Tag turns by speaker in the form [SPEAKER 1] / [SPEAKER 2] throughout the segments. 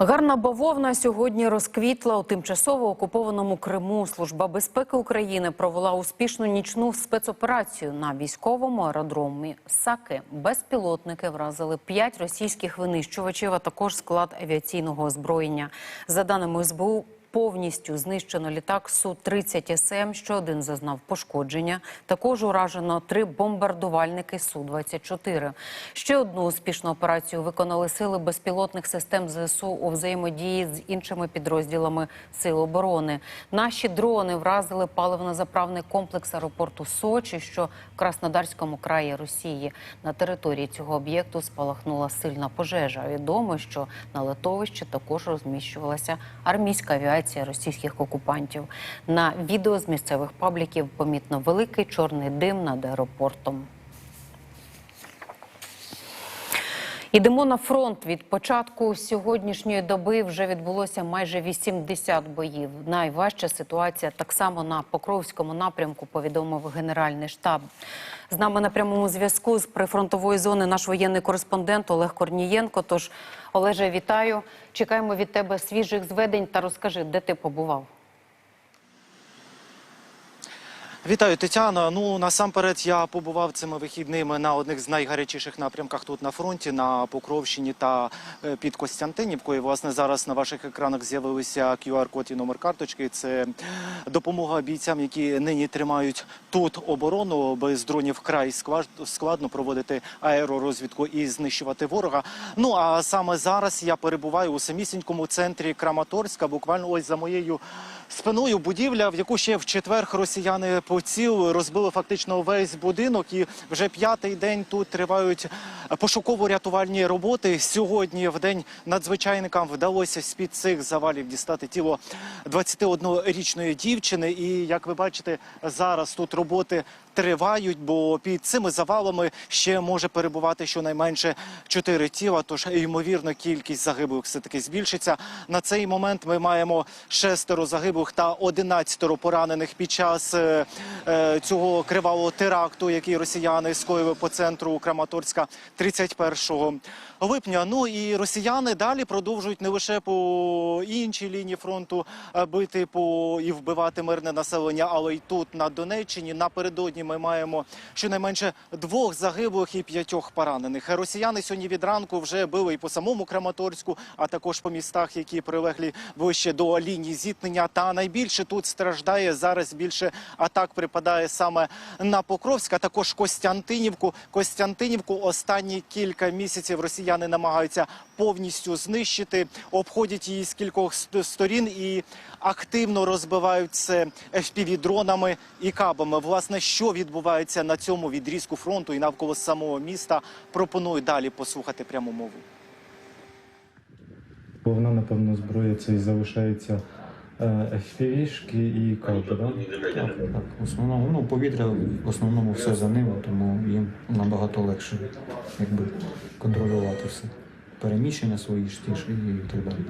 [SPEAKER 1] Гарна бавовна сьогодні розквітла у тимчасово окупованому Криму. Служба безпеки України провела успішну нічну спецоперацію на військовому аеродромі Саки. Безпілотники вразили п'ять російських винищувачів, а також склад авіаційного озброєння. За даними СБУ, повністю знищено літак Су-30 СМ, що один зазнав пошкодження. Також уражено три бомбардувальники Су-24. Ще одну успішну операцію виконали сили безпілотних систем ЗСУ у взаємодії з іншими підрозділами Сил оборони. Наші дрони вразили паливно-заправний комплекс аеропорту Сочі, що в Краснодарському краї Росії. На території цього об'єкту спалахнула сильна пожежа. Відомо, що на литовищі також розміщувалася армійська авіація російських окупантів. На відео з місцевих пабліків помітно великий чорний дим над аеропортом. Ідемо на фронт. Від початку сьогоднішньої доби вже відбулося майже 80 боїв. Найважча ситуація так само на Покровському напрямку. Повідомив Генеральний штаб. З нами на прямому зв'язку з прифронтової зони наш воєнний кореспондент Олег Корнієнко. Тож, Олеже, вітаю. Чекаємо від тебе свіжих зведень та розкажи, де ти побував.
[SPEAKER 2] Вітаю, Тетяно. Ну насамперед я побував цими вихідними на одних з найгарячіших напрямках тут на фронті на Покровщині та е, під Костянтинівкою. Власне, зараз на ваших екранах з'явилися QR-код і номер карточки. Це допомога бійцям, які нині тримають тут оборону. Без дронів вкрай складно проводити аеророзвідку і знищувати ворога. Ну а саме зараз я перебуваю у самісінькому центрі Краматорська. Буквально ось за моєю спиною будівля, в яку ще в четвер росіяни поціл розбили фактично весь будинок. І вже п'ятий день тут тривають пошуково-рятувальні роботи. Сьогодні в день надзвичайникам вдалося з під цих завалів дістати тіло 21-річної дівчини. І як ви бачите, зараз тут роботи тривають, бо під цими завалами ще може перебувати щонайменше чотири тіла. Тож ймовірно, кількість загиблих все таки збільшиться. На цей момент ми маємо шестеро загиблих та одинадцятеро поранених під час е, е, цього кривавого теракту, який росіяни скоїли по центру Краматорська 31 липня. Ну і росіяни далі продовжують не лише по іншій лінії фронту е, бити по і вбивати мирне населення, але й тут на Донеччині. Напередодні ми маємо щонайменше двох загиблих і п'ятьох поранених. Росіяни сьогодні від ранку вже били і по самому Краматорську, а також по містах, які прилеглі ближче до лінії зіткнення. Та найбільше тут страждає зараз. Більше атак припадає саме на Покровськ, а також Костянтинівку. Костянтинівку останні кілька місяців росіяни намагаються повністю знищити, обходять її з кількох сторін і активно розбивають це FPV-дронами і кабами. Власне, що відбувається на цьому відрізку фронту і навколо самого міста, пропоную далі послухати пряму мову.
[SPEAKER 3] Головна, напевно, зброя це і залишається FPV-шки і калки, да?
[SPEAKER 4] Так, так. В основному, ну, повітря в основному все за ними, тому їм набагато легше якби, контролювати все. Переміщення свої ж ті ж і так далі.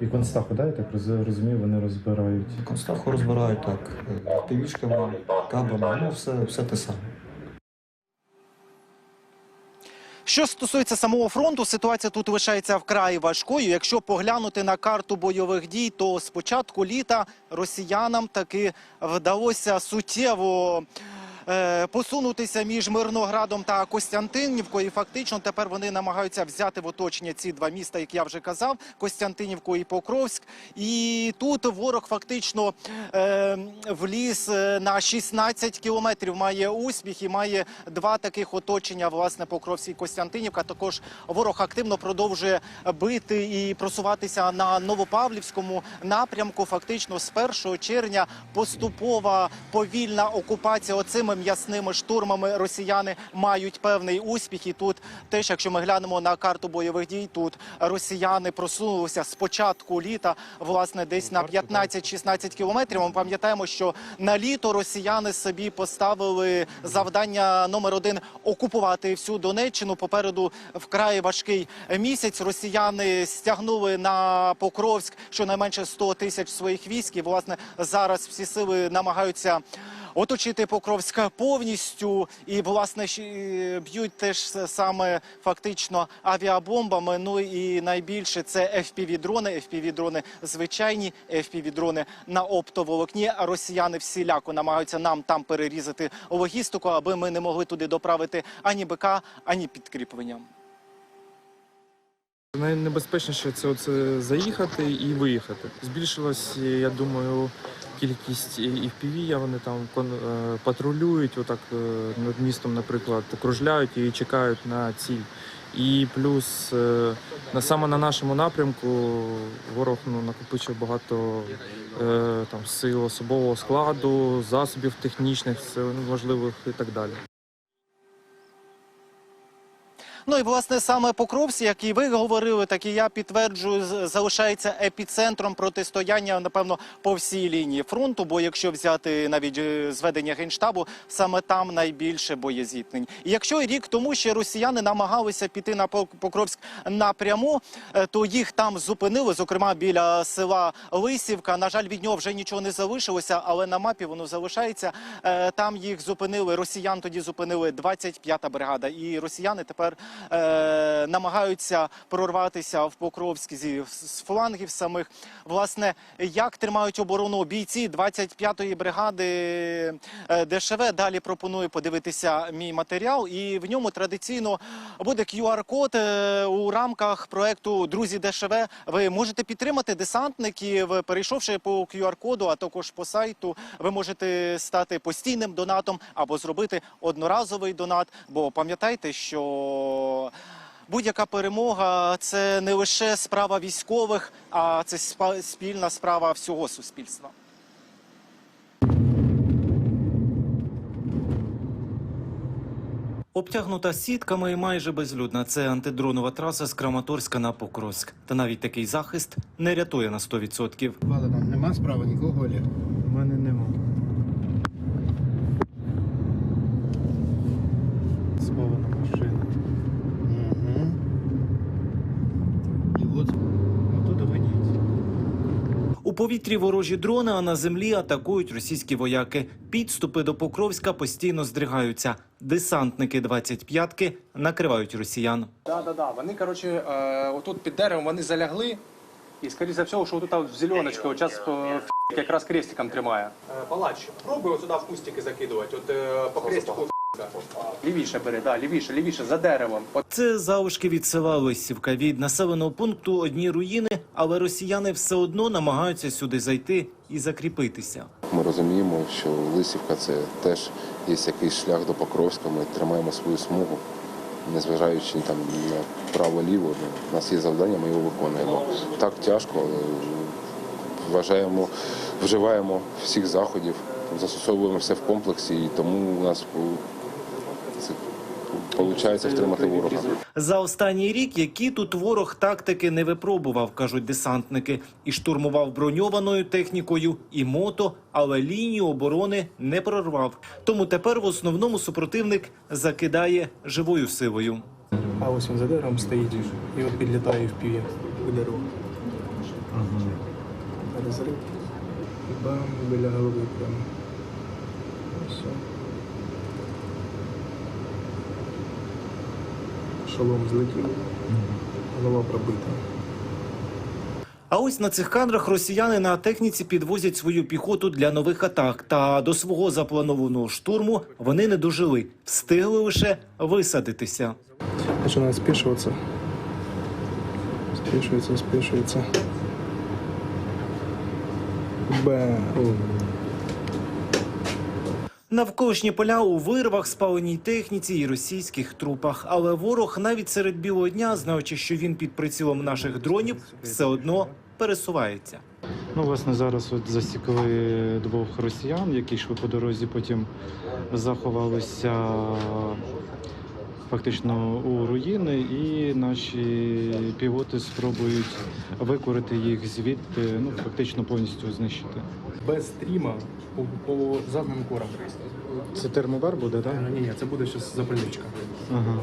[SPEAKER 3] І констаху, да, я так розумію, вони розбирають.
[SPEAKER 4] Констаху розбирають так, е, півішками, кабами, ну все, все те саме.
[SPEAKER 2] Що стосується самого фронту, ситуація тут лишається вкрай важкою. Якщо поглянути на карту бойових дій, то з початку літа росіянам таки вдалося суттєво. Е, Посунутися між Мирноградом та Костянтинівкою, і фактично тепер вони намагаються взяти в оточення ці два міста, як я вже казав, Костянтинівку і Покровськ. І тут ворог фактично е, вліз е, на 16 кілометрів. Має успіх і має два таких оточення. Власне, Покровськ і Костянтинівка. Також ворог активно продовжує бити і просуватися на Новопавлівському напрямку. Фактично, з 1 червня поступова повільна окупація оцими м'ясними штурмами. Росіяни мають певний успіх. І тут теж, якщо ми глянемо на карту бойових дій, тут росіяни просунулися з початку літа, власне, десь на 15-16 кілометрів. Ми пам'ятаємо, що на літо росіяни собі поставили завдання номер один окупувати всю Донеччину. Попереду вкрай важкий місяць. Росіяни стягнули на Покровськ щонайменше 100 тисяч своїх військ. І власне зараз всі сили намагаються оточити Покровська повністю. І власне е, б'ють теж саме фактично авіабомбами. Ну і найбільше це FPV-дрони, FPV-дрони звичайні, FPV-дрони на оптоволокні. А росіяни всіляко намагаються нам там перерізати логістику, аби ми не могли туди доправити ані БК, ані підкріплення.
[SPEAKER 5] Найнебезпечніше це оце заїхати і виїхати. Збільшилась, я думаю, кількість і і вони там е, патрулюють, отак е, над містом, наприклад, кружляють і чекають на ціль. І плюс е, саме на нашому напрямку ворог ну, накопичив багато там сил особового складу, засобів технічних, все можливих і так далі.
[SPEAKER 2] Ну і власне саме Покровськ, як і ви говорили, так і я підтверджую, залишається епіцентром протистояння, напевно, по всій лінії фронту. Бо якщо взяти навіть е, зведення генштабу, саме там найбільше боєзіткнень. І якщо рік тому ще росіяни намагалися піти на Пок- Покровськ напряму, е, то їх там зупинили, зокрема біля села Лисівка. На жаль, від нього вже нічого не залишилося, але на мапі воно залишається. Е, Там їх зупинили. Росіян тоді зупинили 25-та бригада, і росіяни тепер е, намагаються прорватися в Покровськ зі з флангів самих. Власне, як тримають оборону бійці 25-ї бригади е, ДШВ. Далі пропоную подивитися мій матеріал, і в ньому традиційно буде QR-код е, у рамках проекту Друзі ДШВ. Ви можете підтримати десантників, перейшовши по QR-коду, а також по сайту. Ви можете стати постійним донатом або зробити одноразовий донат. Бо пам'ятайте, що Будь-яка перемога це не лише справа військових, а це спа- спільна справа всього суспільства. Обтягнута сітками і майже безлюдна. Це антидронова траса з Краматорська на Покровськ. Та навіть такий захист не рятує на 100%.
[SPEAKER 6] Вали вам нема справи нікого Олег?
[SPEAKER 3] У мене нема. Схована машина.
[SPEAKER 6] Угу. І от
[SPEAKER 3] Отут гоніть.
[SPEAKER 2] У повітрі ворожі дрони, а на землі атакують російські вояки. Підступи до Покровська постійно здригаються. Десантники 25-ки накривають росіян.
[SPEAKER 7] Да, да, да. Вони, коротше, е, отут під деревом вони залягли. І, скоріше за все, що тут в зеленочку, от зараз якраз крестиком тримає. Палач, пробуй сюди в кустики закидувати, от е, по крестику Лівіше бери, да, лівіше, лівіше, за деревом. От
[SPEAKER 2] Це залишки від села Лисівка. Від населеного пункту одні руїни, але росіяни все одно намагаються сюди зайти і закріпитися.
[SPEAKER 8] Ми розуміємо, що Лисівка це теж є якийсь шлях до Покровська. Ми тримаємо свою смугу, незважаючи там на право-ліво. Ну, У нас є завдання, ми його виконуємо. Так тяжко, але вважаємо, вживаємо всіх заходів, застосовуємо все в комплексі, і тому у нас виходить втримати ворога.
[SPEAKER 2] За останній рік, які тут ворог тактики не випробував, кажуть десантники, і штурмував броньованою технікою і мото, але лінію оборони не прорвав. Тому тепер в основному супротивник закидає живою силою.
[SPEAKER 9] А ось він за деревом стоїть і от підлітає в піві у дерево. Розрив. Бам, біля голови прямо. Все. Шолом злетів, голова пробита.
[SPEAKER 2] А ось на цих кадрах росіяни на техніці підвозять свою піхоту для нових атак. Та до свого запланованого штурму вони не дожили, встигли лише висадитися.
[SPEAKER 9] Починає спішуватися. Спішується, спішується. Бам.
[SPEAKER 2] Навколишні поля у вирвах, спаленій техніці і російських трупах. Але ворог навіть серед білого дня, знаючи, що він під прицілом наших дронів, все одно пересувається.
[SPEAKER 3] Ну, власне, зараз от засікли двох росіян, які йшли по дорозі, потім заховалися фактично у руїни, і наші пілоти спробують викорити їх звідти, ну фактично повністю знищити.
[SPEAKER 9] Без стріма по, по задним корам.
[SPEAKER 3] Це термобар буде, так?
[SPEAKER 9] Ні, ні, це буде зараз запальничка.
[SPEAKER 3] Ага.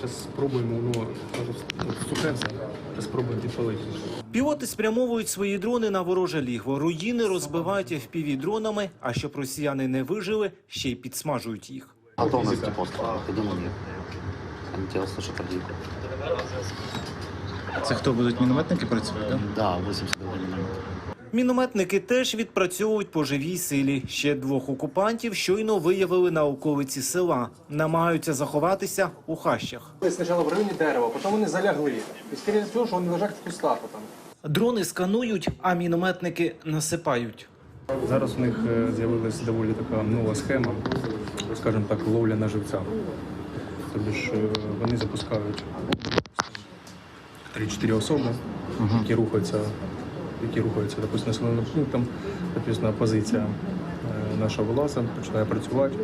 [SPEAKER 9] Зараз спробуємо, воно сухе все. Давайте спробуємо підпалити.
[SPEAKER 7] Пілоти спрямовують свої дрони на вороже лігво. Руїни розбивають fpv дронами, а щоб росіяни не вижили, ще й підсмажують їх.
[SPEAKER 5] Готовности. Ходим нет. Они тебя услышат один.
[SPEAKER 10] Це хто будуть мінометники працювати? Да?
[SPEAKER 5] Да, 82 минут.
[SPEAKER 7] Мінометники теж відпрацьовують по живій силі. Ще двох окупантів щойно виявили на околиці села. Намагаються заховатися у хащах.
[SPEAKER 11] Спочатку в районі дерева, потім вони залягли. І скоріше всього, що вони лежать в кустах там.
[SPEAKER 7] Дрони сканують, а мінометники насипають.
[SPEAKER 9] Зараз у них е, з'явилася доволі така нова схема, скажімо так, ловля на живця. Тобто ж е, вони запускають 3-4 особи, які рухаються, які рухаються, допустимо, населеним пунктом, Соответственно, позиція е, наша вилаза, починає працювати.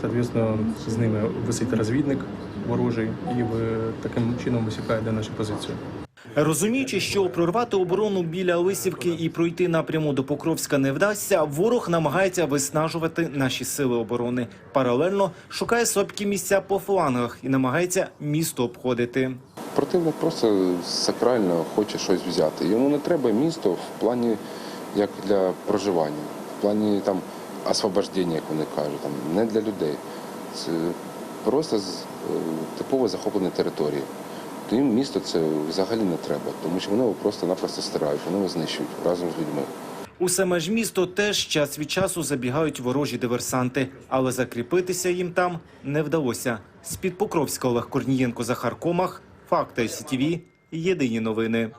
[SPEAKER 9] Соответственно, з ними висить розвідник ворожий і таким чином висікає де наші позиції.
[SPEAKER 7] Розуміючи, що прорвати оборону біля Лисівки і пройти напряму до Покровська не вдасться, ворог намагається виснажувати наші сили оборони. Паралельно шукає слабкі місця по флангах і намагається місто обходити.
[SPEAKER 8] Противник просто сакрально хоче щось взяти. Йому не треба місто в плані як для проживання, в плані там освобождення, як вони кажуть, там не для людей. Це просто е, типово захоплені території. То їм місто це взагалі не треба, тому що вони його просто-напросто стирають, вони його знищують разом з людьми.
[SPEAKER 7] У саме ж місто теж час від часу забігають ворожі диверсанти, але закріпитися їм там не вдалося. З під Покровська Олег Корнієнко, Захар Комах, Факти СІТІВІ, Єдині новини.